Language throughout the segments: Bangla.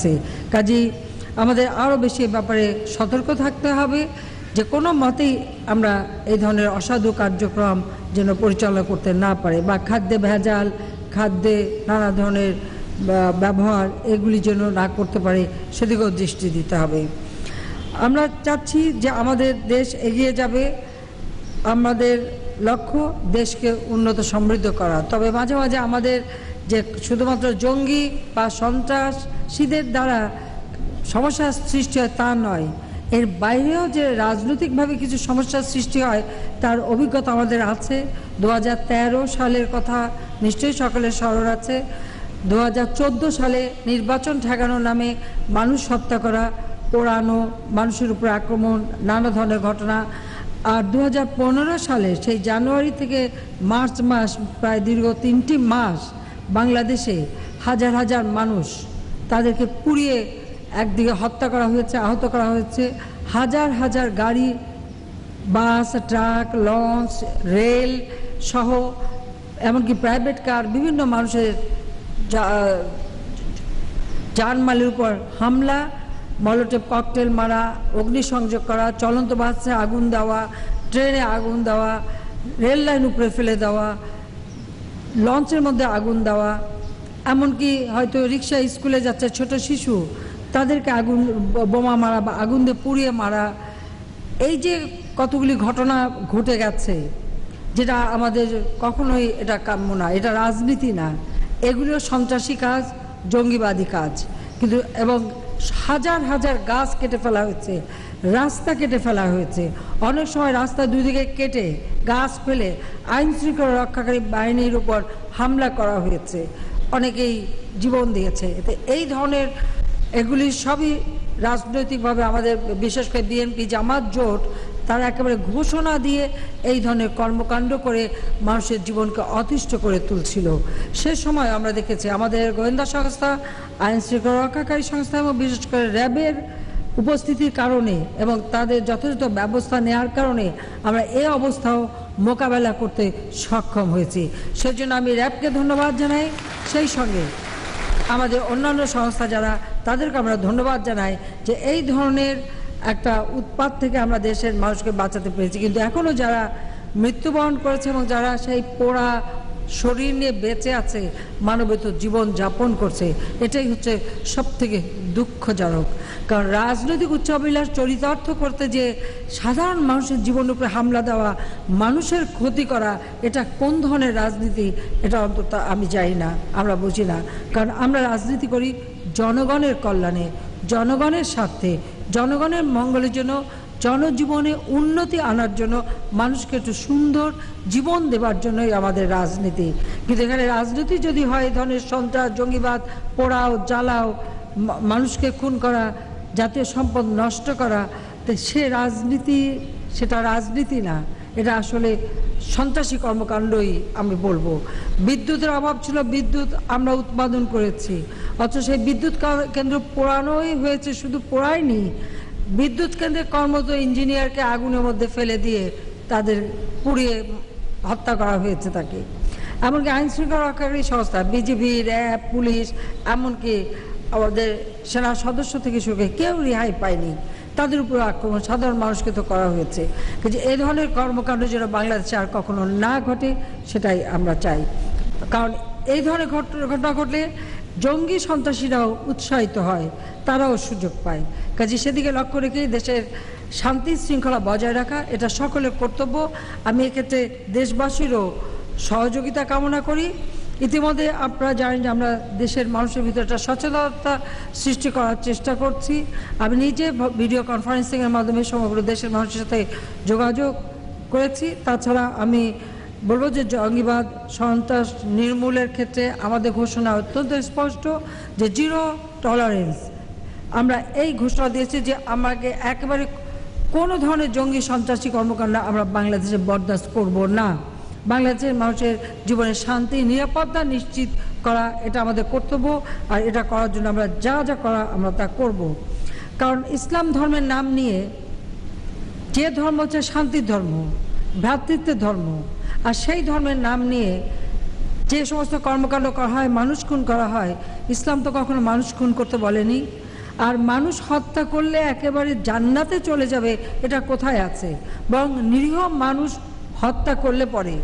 আছে। কাজেই আমাদের আরও বেশি ব্যাপারে সতর্ক থাকতে হবে। যে কোনো মতেই আমরা এই ধরনের অসাধু কার্যক্রম যেন পরিচালনা করতে না পারে বা খাদ্যে ভেজাল, খাদ্যে নানা ধরনের ব্যবহার এগুলি যেন না করতে পারে সেদিকেও দৃষ্টি দিতে হবে। আমরা চাচ্ছি যে আমাদের দেশ এগিয়ে যাবে। আমাদের লক্ষ্য দেশকে উন্নত সমৃদ্ধ করা। তবে মাঝে মাঝে আমাদের যে শুধুমাত্র জঙ্গি বা সন্ত্রাসীদের দ্বারা সমস্যার সৃষ্টি হয় তা নয়, এর বাইরেও যে রাজনৈতিকভাবে কিছু সমস্যার সৃষ্টি হয়, তার অভিজ্ঞতা আমাদের আছে। দু হাজার তেরো সালের কথা নিশ্চয়ই সকলের স্মরণ আছে। দু হাজার চোদ্দ সালে নির্বাচন ঠেকানোর নামে মানুষ হত্যা করা, পোড়ানো, মানুষের উপর আক্রমণ, নানা ধরনের ঘটনা। আর দু হাজার পনেরো সালে সেই জানুয়ারি থেকে মার্চ মাস, প্রায় দীর্ঘ তিনটি মাস বাংলাদেশে হাজার হাজার মানুষ তাদেরকে পুড়িয়ে একদিকে হত্যা করা হয়েছে, আহত করা হয়েছে। হাজার হাজার গাড়ি, বাস, ট্রাক, লঞ্চ, রেল সহ এমনকি প্রাইভেট কার, বিভিন্ন মানুষের জানমালের উপর হামলা, মলটে ককটেল মারা, অগ্নিসংযোগ করা, চলন্ত বাসে আগুন দেওয়া, ট্রেনে আগুন দেওয়া, রেল লাইন উপরে ফেলে দেওয়া লঞ্চের মধ্যে আগুন দেওয়া, এমনকি হয়তো রিক্সা স্কুলে যাচ্ছে ছোট শিশু, তাদেরকে আগুন বোমা মারা বা আগুন দিয়ে পুড়িয়ে মারা, এই যে কতগুলি ঘটনা ঘটে গেছে, যেটা আমাদের কখনোই এটা কাম্য না, এটা রাজনীতি না এগুলো সন্ত্রাসী কাজ, জঙ্গিবাদী কাজ, কিন্তু এবং হাজার হাজার গাছ কেটে ফেলা হয়েছে। রাস্তা কেটে ফেলা হয়েছে। অনেক সময় রাস্তা দুই দিকে কেটে গাছ ফেলে আইন শৃঙ্খলা রক্ষাকারী বাহিনীর উপর হামলা করা হয়েছে। অনেকেই জীবন দিয়েছে। এই ধরনের এগুলি সবই রাজনৈতিকভাবে আমাদের, বিশেষ করে বিএনপি জামাত জোট, তারা একেবারে ঘোষণা দিয়ে এই ধরনের কর্মকাণ্ড করে মানুষের জীবনকে অতিষ্ঠ করে তুলছিল। সে সময় আমরা দেখেছি আমাদের গোয়েন্দা সংস্থা, আইন শৃঙ্খলা রক্ষাকারী সংস্থা এবং বিশেষ করে র্যাবের উপস্থিতির কারণে এবং তাদের যথাযথ ব্যবস্থা নেওয়ার কারণে আমরা এই অবস্থাও মোকাবেলা করতে সক্ষম হয়েছি। সেজন্য আমি র্যাবকে ধন্যবাদ জানাই। সেই সঙ্গে আমাদের অন্যান্য সংস্থা যারা, তাদেরকে আমরা ধন্যবাদ জানাই যে এই ধরনের একটা উৎপাত থেকে আমরা দেশের মানুষকে বাঁচাতে পেরেছি। কিন্তু এখনও যারা মৃত্যুবরণ করেছে এবং যারা সেই পোড়া শরীর নিয়ে বেঁচে আছে মানবিত জীবন যাপন করছে, এটাই হচ্ছে সব থেকে দুঃখজনক। কারণ রাজনৈতিক উচ্চাবিলাস চরিতার্থ করতে যে সাধারণ মানুষের জীবনের উপরে হামলা দেওয়া, মানুষের ক্ষতি করা, এটা কোন ধরনের রাজনীতি, এটা অন্তত আমি জানি না, আমরা বুঝি না। কারণ আমরা রাজনীতি করি জনগণের কল্যাণে, জনগণের স্বার্থে, জনগণের মঙ্গলের জন্য, জনজীবনে উন্নতি আনার জন্য, মানুষকে একটু সুন্দর জীবন দেবার জন্যই আমাদের রাজনীতি। কিন্তু এখানে রাজনীতি যদি হয়, ধরনের সন্ত্রাস, জঙ্গিবাদ, পোড়াও, জ্বালাও মানুষকে খুন করা, জাতীয় সম্পদ নষ্ট করা, তো সে রাজনীতি, সেটা রাজনীতি না। এটা আসলে সন্ত্রাসী কর্মকাণ্ডই আমি বলব। বিদ্যুতের অভাব ছিল, বিদ্যুৎ আমরা উৎপাদন করেছি। অথচ সেই বিদ্যুৎ কেন্দ্র পোড়ানোই হয়েছে, শুধু পোড়ায়নি। বিদ্যুৎ কেন্দ্রে কর্মরত ইঞ্জিনিয়ারকে আগুনের মধ্যে ফেলে দিয়ে তাদের পুড়িয়ে হত্যা করা হয়েছে তাকে। এমনকি আইন শৃঙ্খলা রক্ষাকারী সংস্থা বিজিবি র্যাব পুলিশ, এমনকি আমাদের সেনা সদস্য থেকে শুরু কেউ রেহাই পায়নি। তাদের উপর আক্রমণ সাধারণ মানুষকে তো করা হয়েছে। কিন্তু এই ধরনের কর্মকাণ্ড যেন বাংলাদেশে আর কখনো না ঘটে, সেটাই আমরা চাই। কারণ এই ধরনের ঘট- ঘটনা ঘটলে জঙ্গি সন্ত্রাসীরাও উৎসাহিত হয়, তারাও সুযোগ পায়। কাজে সেদিকে লক্ষ্য রেখেই দেশের শান্তি শৃঙ্খলা বজায় রাখা, এটা সকলের কর্তব্য। আমি এক্ষেত্রে দেশবাসীরও সহযোগিতা কামনা করি। ইতিমধ্যে আপনারা জানেন যে আমরা দেশের মানুষের ভিতরে একটা সচেতনতা সৃষ্টি করার চেষ্টা করছি। আমি নিজে ভিডিও কনফারেন্সিংয়ের মাধ্যমে সমগ্র দেশের মানুষের সাথে যোগাযোগ করেছি। তাছাড়া আমি বলব যে জঙ্গিবাদ, সন্ত্রাস নির্মূলের ক্ষেত্রে আমাদের ঘোষণা অত্যন্ত স্পষ্ট যে জিরো টলারেন্স আমরা এই ঘোষণা দিয়েছি যে আমাকে একেবারে কোনো ধরনের জঙ্গি সন্ত্রাসী কর্মকাণ্ড আমরা বাংলাদেশে বরদাস্ত করব না। বাংলাদেশের মানুষের জীবনের শান্তি, নিরাপত্তা নিশ্চিত করা এটা আমাদের কর্তব্য আর এটা করার জন্য আমরা যা যা করা আমরা তা করব। কারণ ইসলাম ধর্মের নাম নিয়ে যে ধর্ম হচ্ছে শান্তির ধর্ম, ভ্রাতৃত্বের ধর্ম, আর সেই ধর্মের নাম নিয়ে যে সমস্ত কর্মকাণ্ড করা হয়, মানুষ খুন করা হয়, ইসলাম তো কখনো মানুষ খুন করতে বলেনি। আর মানুষ হত্যা করলে একেবারে জান্নাতে চলে যাবে, এটা কোথায় আছে? বরং নিরীহ মানুষ হত্যা করলে পরে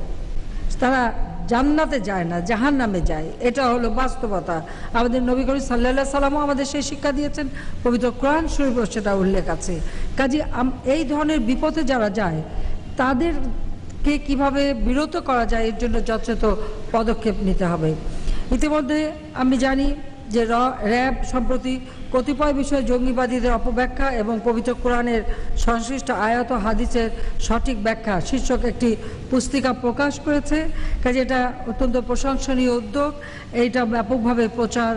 তারা জান্নাতে যায় না জাহান নামে যায়। এটা হলো বাস্তবতা। আমাদের নবী করিম সাল্লাহ সাল্লামও আমাদের সেই শিক্ষা দিয়েছেন। পবিত্র কোরআন শরীফ সেটা উল্লেখ আছে। কাজে এই ধরনের বিপদে যারা যায়, তাদেরকে কীভাবে বিরত করা যায়, এর জন্য যথাযথ পদক্ষেপ নিতে হবে। ইতিমধ্যে আমি জানি যে র্যাব সম্প্রতি কতিপয় বিষয়ে জঙ্গিবাদীদের অপব্যাখ্যা এবং পবিত্র কোরআনের সংশ্লিষ্ট আয়াত হাদিসের সঠিক ব্যাখ্যা শীর্ষক একটি পুস্তিকা প্রকাশ করেছে। কাজে এটা অত্যন্ত প্রশংসনীয় উদ্যোগ। এইটা ব্যাপকভাবে প্রচার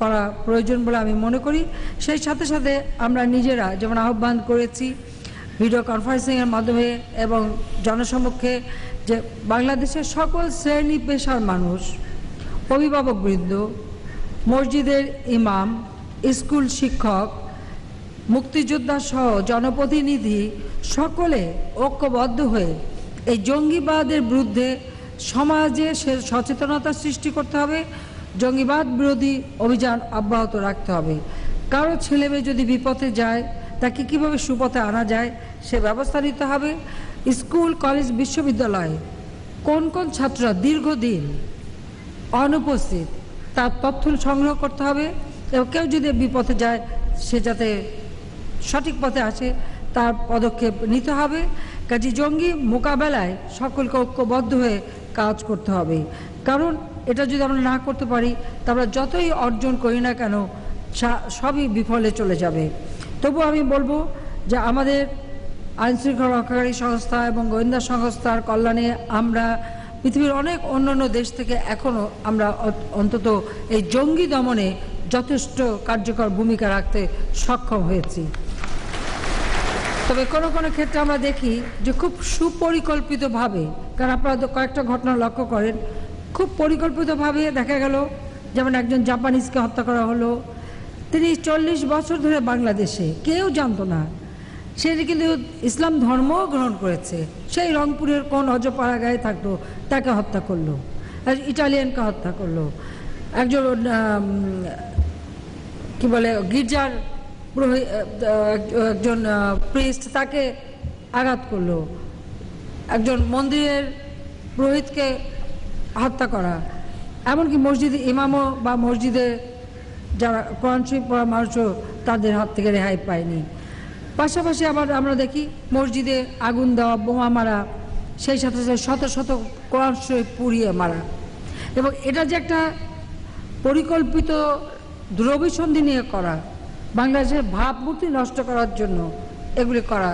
করা প্রয়োজন বলে আমি মনে করি। সেই সাথে সাথে আমরা নিজেরা যেমন আহ্বান করেছি ভিডিও কনফারেন্সিংয়ের মাধ্যমে এবং জনসমক্ষে যে বাংলাদেশের সকল শ্রেণি পেশার মানুষ, অভিভাবকবৃন্দ, মসজিদের ইমাম স্কুল শিক্ষক, মুক্তিযোদ্ধা সহ জনপ্রতিনিধি সকলে ঐক্যবদ্ধ হয়ে এই জঙ্গিবাদের বিরুদ্ধে সমাজে সে সচেতনতা সৃষ্টি করতে হবে, জঙ্গিবাদ বিরোধী অভিযান অব্যাহত রাখতে হবে। কারও ছেলে মেয়ে যদি বিপথে যায়, তাকে কীভাবে সুপথে আনা যায়, সে ব্যবস্থা নিতে হবে। স্কুল, কলেজ, বিশ্ববিদ্যালয়ে কোন কোন ছাত্ররা দীর্ঘদিন অনুপস্থিত, তার তথ্য সংগ্রহ করতে হবে। কেউ যদি বিপথে যায়, সে যাতে সঠিক পথে আসে, তার পদক্ষেপ নিতে হবে। কাজে জঙ্গি মোকাবেলায় সকলকে ঐক্যবদ্ধ হয়ে কাজ করতে হবে। কারণ এটা যদি আমরা না করতে পারি, তা আমরা যতই অর্জন করি না কেন সবই বিফলে চলে যাবে। তবু আমি বলব যে আমাদের আইনশৃঙ্খলা রক্ষাকারী সংস্থা এবং গোয়েন্দা সংস্থার কল্যাণে আমরা পৃথিবীর অনেক অন্যান্য দেশ থেকে এখনও আমরা অন্তত এই জঙ্গি দমনে যথেষ্ট কার্যকর ভূমিকা রাখতে সক্ষম হয়েছি। তবে কোনো কোনো ক্ষেত্রে আমরা দেখি যে খুব সুপরিকল্পিতভাবে, কারণ আপনারা কয়েকটা ঘটনা লক্ষ্য করেন, খুব পরিকল্পিতভাবে দেখা গেল, যেমন একজন জাপানিজকে হত্যা করা হলো, তিনি চল্লিশ বছর ধরে বাংলাদেশে, কেউ জানতো না। সে কিন্তু ইসলাম ধর্মও গ্রহণ করেছে, সেই রংপুরের কোন অজপাড়া গায়ে থাকতো তাকে হত্যা করল ইটালিয়ানকে হত্যা করল। একজন কি বলে, গির্জার একজন প্রিস্ট তাকে আঘাত করল। একজন মন্দিরের পুরোহিতকে হত্যা করা। এমনকি মসজিদে ইমামও বা মসজিদে যারা কোরআন শরীফ পড়া মানুষও তাদের হাত থেকে রেহাই পায়নি। পাশাপাশি আবার আমরা দেখি, মসজিদে আগুন দেওয়া, বোমা মারা, সেই সাথে সাথে শত শত কোরআন শরীফ পুড়িয়ে মারা। এবং এটা যে একটা পরিকল্পিত দুরভিসন্ধি নিয়ে করা, বাংলাদেশের ভাবমূর্তি নষ্ট করার জন্য এগুলি করা,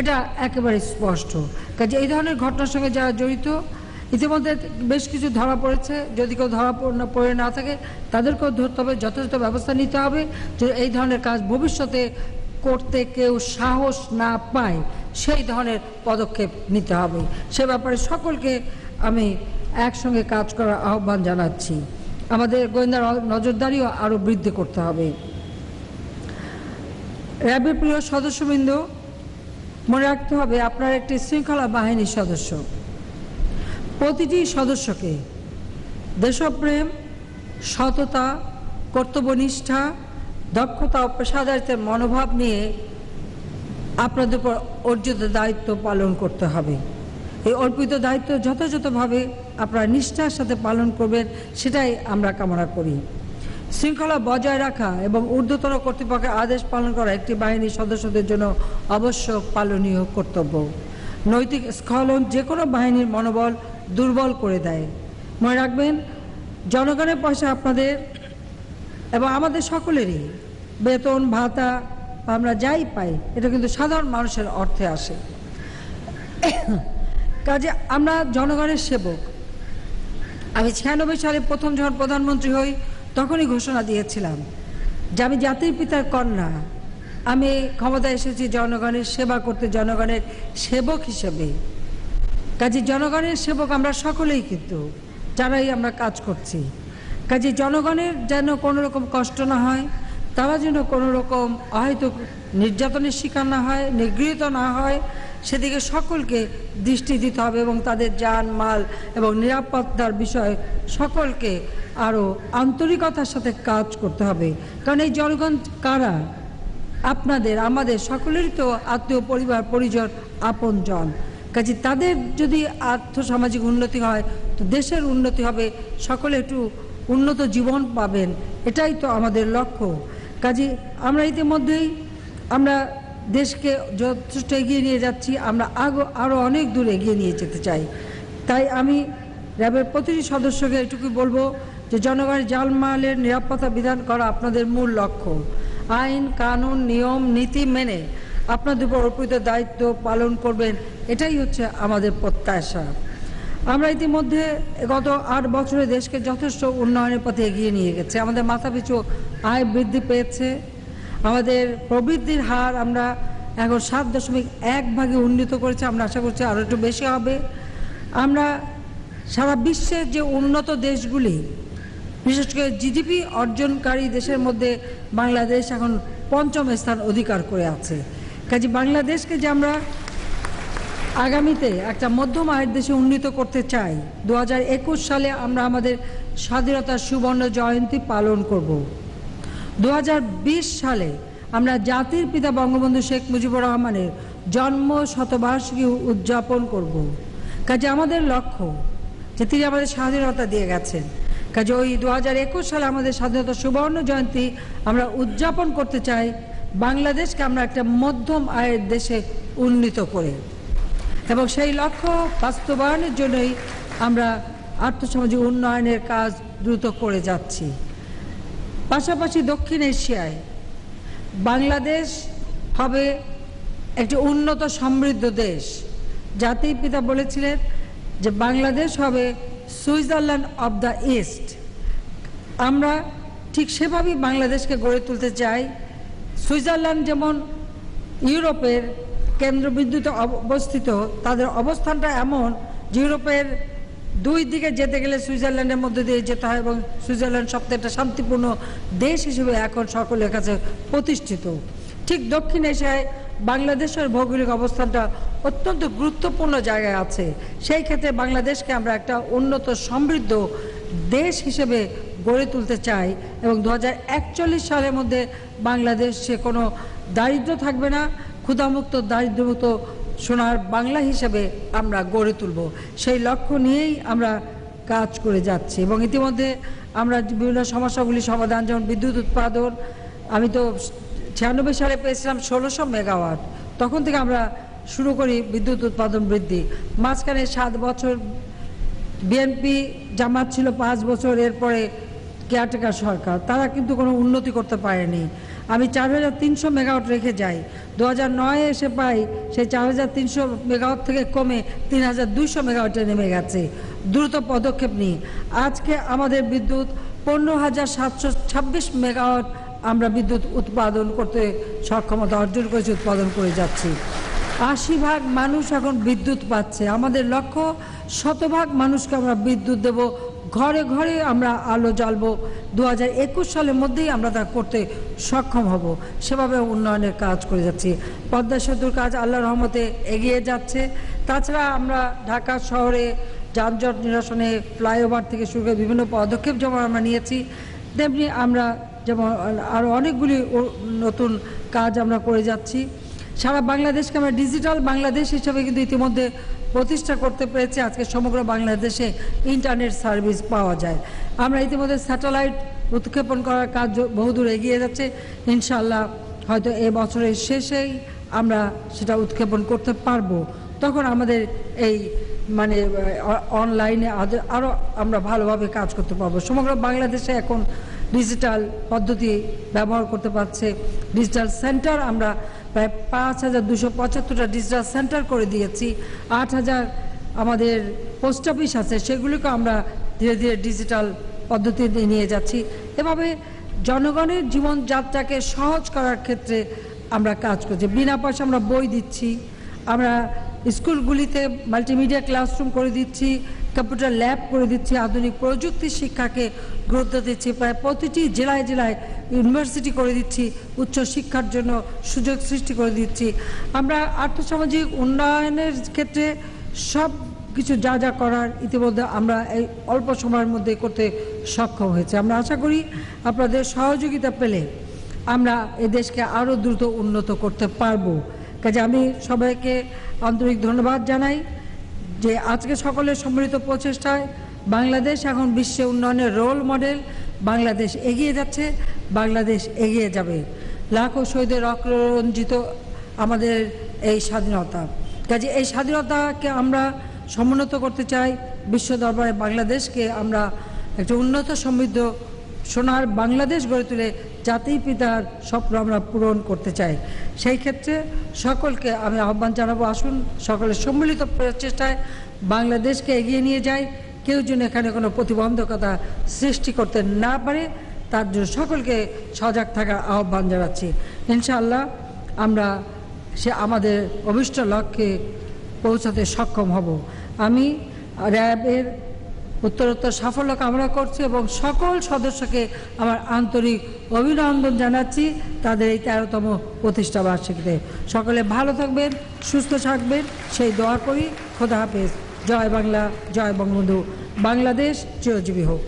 এটা একেবারে স্পষ্ট। কাজে এই ধরনের ঘটনার সঙ্গে যারা জড়িত, ইতিমধ্যে বেশ কিছু ধরা পড়েছে। যদি কেউ ধরা পড়ে না থাকে, তাদেরকেও ধরতে হবে, যথাযথ ব্যবস্থা নিতে হবে, যে এই ধরনের কাজ ভবিষ্যতে করতে কেউ সাহস না পায়, সেই ধরনের পদক্ষেপ নিতে হবে। সে ব্যাপারে সকলকে আমি একসঙ্গে কাজ করার আহ্বান জানাচ্ছি। আমাদের গোয়েন্দা ন- নজরদারিও আরও বৃদ্ধি করতে হবে। র্যাবের প্রিয় সদস্যবৃন্দ, মনে রাখতে হবে আপনার একটি শৃঙ্খলা বাহিনীর সদস্য। প্রতিটি সদস্যকে দেশপ্রেম, সততা, কর্তব্যনিষ্ঠা, দক্ষতা ও পেশাদারিত্বের মনোভাব নিয়ে আপনাদের উপর অর্জিত দায়িত্ব পালন করতে হবে। এই অর্পিত দায়িত্ব যথাযথভাবে আপনারা নিষ্ঠার সাথে পালন করবেন, সেটাই আমরা কামনা করি। শৃঙ্খলা বজায় রাখা এবং ঊর্ধ্বতন কর্তৃপক্ষের আদেশ পালন করা একটি বাহিনীর সদস্যদের জন্য অবশ্যক পালনীয় কর্তব্য। নৈতিক স্খলন যে কোনো বাহিনীর মনোবল দুর্বল করে দেয়। মনে রাখবেন, জনগণের পয়সা আপনাদের এবং আমাদের সকলেরই। বেতন, ভাতা, আমরা যাই পাই, এটা কিন্তু সাধারণ মানুষের অর্থে আসে। কাজে আমরা জনগণের সেবক। আমি ছিয়ানব্বই সালে প্রথম যখন প্রধানমন্ত্রী হই, তখনই ঘোষণা দিয়েছিলাম, যে আমি জাতির পিতার কন্যা। আমি ক্ষমতায় এসেছি জনগণের সেবা করতে, জনগণের সেবক হিসেবে। কাজে জনগণের সেবক আমরা সকলেই কিন্তু, যারাই আমরা কাজ করছি। কাজে জনগণের যেন কোনো রকম কষ্ট না হয়, তারা যেন কোনো রকম হয়তো নির্যাতনের শিকার না হয়, নিগৃহীত না হয় সেদিকে সকলকে দৃষ্টি দিতে হবে এবং তাদের যান, মাল এবং নিরাপত্তার বিষয়ে সকলকে আরও আন্তরিকতার সাথে কাজ করতে হবে। কারণ এই জনগণ কারা? আপনাদের, আমাদের সকলেরই তো আত্মীয় পরিবার, পরিজন, আপনজন। কাজে তাদের যদি আর্থসামাজিক উন্নতি হয়, তো দেশের উন্নতি হবে, সকলে একটু উন্নত জীবন পাবেন, এটাই তো আমাদের লক্ষ্য। কাজে আমরা ইতিমধ্যেই, আমরা দেশকে যথেষ্ট এগিয়ে নিয়ে যাচ্ছি, আমরা আগো আরও অনেক দূর এগিয়ে নিয়ে যেতে চাই। তাই আমি র্যাবের প্রতিটি সদস্যকে এটুকু বলব যে জনগণের জালমালের নিরাপত্তা বিধান করা আপনাদের মূল লক্ষ্য। আইন, কানুন, নিয়ম, নীতি মেনে আপনাদের উপর অর্পিত দায়িত্ব পালন করবেন, এটাই হচ্ছে আমাদের প্রত্যাশা। আমরা ইতিমধ্যে গত আট বছরে দেশকে যথেষ্ট উন্নয়নের পথে এগিয়ে নিয়ে গেছে। আমাদের মাথাপিছু আয় বৃদ্ধি পেয়েছে। আমাদের প্রবৃদ্ধির হার আমরা এখন সাত দশমিক এক ভাগে উন্নীত করেছে, আমরা আশা করছি আরও একটু বেশি হবে। আমরা সারা বিশ্বের যে উন্নত দেশগুলি, বিশেষ করে জিডিপি অর্জনকারী দেশের মধ্যে বাংলাদেশ এখন পঞ্চম স্থান অধিকার করে আছে। কাজে বাংলাদেশকে যে আমরা আগামীতে একটা মধ্যম আয়ের দেশে উন্নীত করতে চাই দু হাজার একুশ সালে আমরা আমাদের স্বাধীনতার সুবর্ণ জয়ন্তী পালন করব। দু হাজার বিশ সালে আমরা জাতির পিতা বঙ্গবন্ধু শেখ মুজিবুর রহমানের জন্ম শতবার্ষিকী উদযাপন করব। কাজে আমাদের লক্ষ্য যে তিনি আমাদের স্বাধীনতা দিয়ে গেছেন। কাজে ওই দু হাজার একুশ সালে আমাদের স্বাধীনতা সুবর্ণ জয়ন্তী আমরা উদযাপন করতে চাই। বাংলাদেশকে আমরা একটা মধ্যম আয়ের দেশে উন্নীত করে। এবং সেই লক্ষ্য বাস্তবায়নের জন্যই আমরা আর্থসামাজিক উন্নয়নের কাজ দ্রুত করে যাচ্ছি। পাশাপাশি দক্ষিণ এশিয়ায় বাংলাদেশ হবে একটি উন্নত সমৃদ্ধ দেশ। জাতির পিতা বলেছিলেন যে বাংলাদেশ হবে সুইজারল্যান্ড অব দ্য ইস্ট। আমরা ঠিক সেভাবেই বাংলাদেশকে গড়ে তুলতে চাই। সুইজারল্যান্ড যেমন ইউরোপের কেন্দ্রবিন্দুতে অবস্থিত, তাদের অবস্থানটা এমন যে ইউরোপের দুই দিকে যেতে গেলে সুইজারল্যান্ডের মধ্যে দিয়ে যেতে হয় এবং সুইজারল্যান্ড সবচেয়ে একটা শান্তিপূর্ণ দেশ হিসেবে এখন সকলের কাছে প্রতিষ্ঠিত। ঠিক দক্ষিণ এশিয়ায় বাংলাদেশের ভৌগোলিক অবস্থানটা অত্যন্ত গুরুত্বপূর্ণ জায়গায় আছে। সেই ক্ষেত্রে বাংলাদেশকে আমরা একটা উন্নত সমৃদ্ধ দেশ হিসেবে গড়ে তুলতে চাই এবং দু হাজার একচল্লিশ সালের মধ্যে বাংলাদেশে কোনো দারিদ্র থাকবে না, ক্ষুধামুক্ত, দারিদ্র্যমুক্ত সোনার বাংলা হিসাবে আমরা গড়ে তুলব। সেই লক্ষ্য নিয়েই আমরা কাজ করে যাচ্ছি এবং ইতিমধ্যে আমরা বিভিন্ন সমস্যাগুলি সমাধান, যেমন বিদ্যুৎ উৎপাদন। আমি তো ছিয়ানব্বই সালে পেয়েছিলাম ষোলোশো মেগাওয়াট। তখন থেকে আমরা শুরু করি বিদ্যুৎ উৎপাদন বৃদ্ধি। মাঝখানে সাত বছর বিএনপি জামাত ছিল, পাঁচ বছর এরপরে কেয়ারটেকার সরকার। তারা কিন্তু কোনো উন্নতি করতে পারেনি। আমি চার হাজার তিনশো মেগাওয়াট রেখে যাই। দু হাজার নয়ে এসে পাই, সেই চার হাজার তিনশো মেগাওয়াট থেকে কমে তিন হাজার দুইশো মেগাওয়াটে নেমে গেছে। দ্রুত পদক্ষেপ নিই। আজকে আমাদের বিদ্যুৎ পনেরো হাজার সাতশো ছাব্বিশ মেগাওয়াট আমরা বিদ্যুৎ উৎপাদন করতে সক্ষমতা অর্জন করেছি, উৎপাদন করে যাচ্ছি। আশি ভাগ মানুষ এখন বিদ্যুৎ পাচ্ছে। আমাদের লক্ষ্য শতভাগ মানুষকে আমরা বিদ্যুৎ দেব ঘরে ঘরে আমরা আলো জ্বালবো। দু হাজার একুশ সালের মধ্যেই আমরা তা করতে সক্ষম হব। সেভাবে উন্নয়নের কাজ করে যাচ্ছি। পদ্মা সেতুর কাজ আল্লাহ রহমতে এগিয়ে যাচ্ছে। তাছাড়া আমরা ঢাকা শহরে যানজট নিরসনে ফ্লাইওভার থেকে শুরু করে বিভিন্ন পদক্ষেপ যেমন আমরা নিয়েছি, তেমনি আমরা যেমন আরও অনেকগুলি নতুন কাজ আমরা করে যাচ্ছি। সারা বাংলাদেশকে আমরা ডিজিটাল বাংলাদেশ হিসেবে কিন্তু ইতিমধ্যে প্রতিষ্ঠা করতে পেরেছে। আজকে সমগ্র বাংলাদেশে ইন্টারনেট সার্ভিস পাওয়া যায়। আমরা ইতিমধ্যে স্যাটেলাইট উৎক্ষেপণ করার কাজ বহুদূর এগিয়ে যাচ্ছে। ইনশাল্লাহ হয়তো এ বছরের শেষেই আমরা সেটা উৎক্ষেপণ করতে পারব। তখন আমাদের এই মানে অনলাইনে আরও আমরা ভালোভাবে কাজ করতে পারব। সমগ্র বাংলাদেশে এখন ডিজিটাল পদ্ধতি ব্যবহার করতে পারছে। ডিজিটাল সেন্টার আমরা প্রায় পাঁচ হাজার দুশো পঁচাত্তরটা ডিজিটাল সেন্টার করে দিয়েছি। আট হাজার আমাদের পোস্ট অফিস আছে, সেগুলিকে আমরা ধীরে ধীরে ডিজিটাল পদ্ধতিতে নিয়ে যাচ্ছি। এভাবে জনগণের জীবনযাত্রাকে সহজ করার ক্ষেত্রে আমরা কাজ করছি। বিনা পয়সা আমরা বই দিচ্ছি। আমরা স্কুলগুলিতে মাল্টিমিডিয়া ক্লাসরুম করে দিচ্ছি কম্পিউটার ল্যাব করে দিচ্ছি, আধুনিক প্রযুক্তি শিক্ষাকে গুরুত্ব দিচ্ছি, প্রায় প্রতিটি জেলায় জেলায় ইউনিভার্সিটি করে দিচ্ছি, উচ্চ শিক্ষার জন্য সুযোগ সৃষ্টি করে দিচ্ছি। আমরা আর্থসামাজিক উন্নয়নের ক্ষেত্রে সব কিছু যা যা করার ইতিমধ্যে আমরা এই অল্প সময়ের মধ্যে করতে সক্ষম হয়েছে। আমরা আশা করি আপনাদের সহযোগিতা পেলে আমরা এই দেশকে আরও দ্রুত উন্নত করতে পারব। কাজে আমি সবাইকে আন্তরিক ধন্যবাদ জানাই যে আজকে সকলের সম্মিলিত প্রচেষ্টায় বাংলাদেশ এখন বিশ্বে উন্নয়নের রোল মডেল বাংলাদেশ এগিয়ে যাচ্ছে, বাংলাদেশ এগিয়ে যাবে। লাখো শহীদের রক্তরঞ্জিত আমাদের এই স্বাধীনতা। কাজে এই স্বাধীনতাকে আমরা সমুন্নত করতে চাই, বিশ্ব দরবারে বাংলাদেশকে আমরা একটা উন্নত সমৃদ্ধ সোনার বাংলাদেশ গড়ে তুলে জাতির পিতার স্বপ্ন আমরা পূরণ করতে চাই। সেই ক্ষেত্রে সকলকে আমি আহ্বান জানাব, আসুন সকলের সম্মিলিত প্রচেষ্টায় বাংলাদেশকে এগিয়ে নিয়ে যাই। কেউ যেন এখানে কোনো প্রতিবন্ধকতা সৃষ্টি করতে না পারে, তার জন্য সকলকে সজাগ থাকার আহ্বান জানাচ্ছি। ইনশাআল্লাহ আমরা সে আমাদের অভিষ্ট লক্ষ্যে পৌঁছাতে সক্ষম হব। আমি র্যাবের উত্তরোত্তর সাফল্য কামনা করছি এবং সকল সদস্যকে আমার আন্তরিক অভিনন্দন জানাচ্ছি তাদের এই তেরোতম প্রতিষ্ঠা বার্ষিকীতে। সকলে ভালো থাকবেন, সুস্থ থাকবেন, সেই দোয়া করি। খোদা হাফেজ। জয় বাংলা, জয় বঙ্গবন্ধু। বাংলাদেশ চিরজীবী হোক।